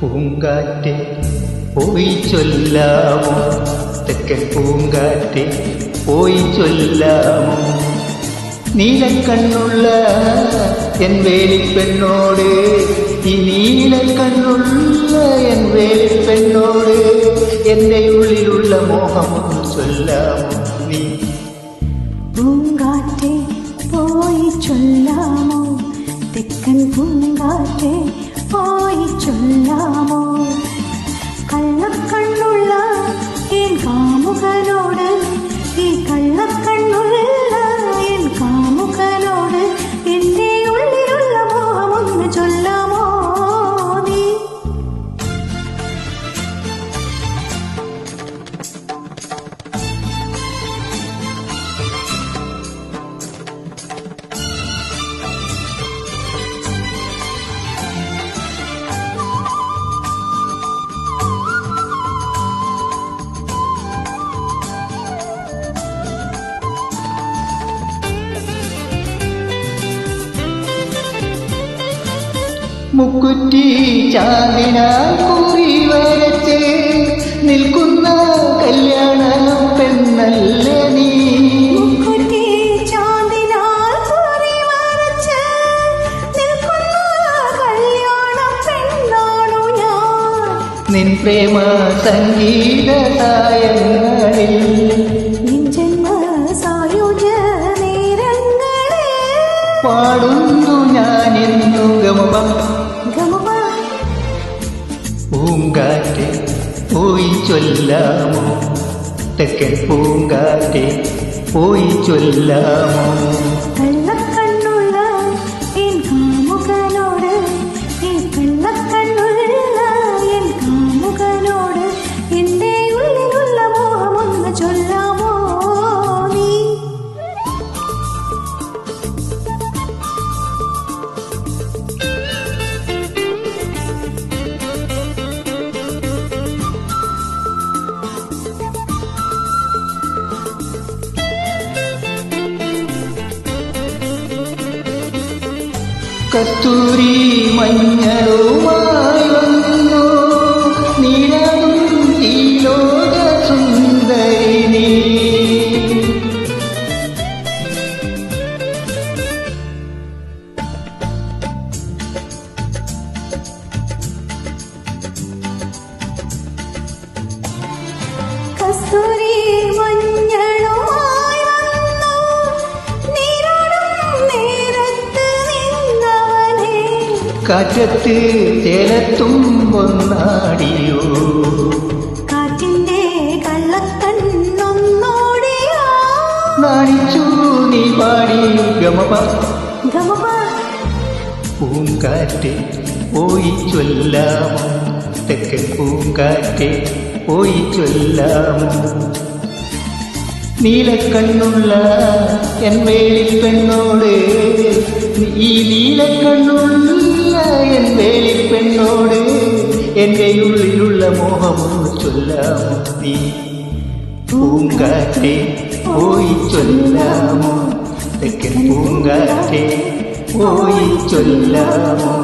പൂങ്കാറ്റ് പോയി ചൊല്ലാമോ? തെക്കൻ പൂങ്കാറ്റ് പോയി ചൊല്ലാമോ? നീലക്കണ്ണുള്ള എൻ വേലിപ്പെണ്ണോട് ഈ നീലക്കണ്ണുള്ള എൻ വേലിപ്പെണ്ണോട് എന്റെ ഉള്ളിലുള്ള മോഹമൊന്ന് ചൊല്ലാമോ നീ? പോയി ചൊല്ലാമോ? തെക്കൻ പൂങ്കാറ്റെ പോയി മുക്കുറ്റി ചാന്ദിനാ കുറി വരച്ച് നിൽക്കുന്ന കല്യാണ പെണ്ണല്ലേ നീ? കുട്ടി ചാന്ദിനാൽ കുറി വരച്ച് നിൽക്കുന്ന കല്യാണ പെണ്ണാണു ഞാൻ. നിൻ പ്രേമ സംഗീത സായങ്ങളിൽ നിൻ ജന്മ സായുജ നേരങ്ങളിൽ പാടുന്നു ഞാനിന്നു ഗമപ പൂങ്കാറ്റ് പോയി ചൊല്ലാമോ? തെക്കൻ പൂങ്കാറ്റ് പോയി ചൊല്ലാമോ? കസ്തൂരി മഞ്ഞളുമായി കാറ്റത്ത് തേലത്തും ഒന്നാടിയോ? കാറ്റിന്റെ കള്ളക്കണ്ണൊന്നോടിയാ നാണിച്ചു നീ പാടി ഗമപ. ഗമപ. പൂങ്കാറ്റ് പോയി ചൊല്ലാമോ തെക്കൻ പൂങ്കാറ്റ് പോയി ചൊല്ലാമോ നീലക്കണ്ണുള്ള എൻ മേലിൽ പെണ്ണോട്. ഈ നീലക്കണ്ണുള്ള എൻ വേലിൽ പെണ്ണോട് എന്റെ ഉള്ളിലുള്ള മോഹമൊന്ന് ചൊല്ലാമോ നീ പൂങ്കാറ്റേ പോയി ചൊല്ലാമോ തെക്കൻ പൂങ്കാറ്റേ പോയി ചൊല്ലാമോ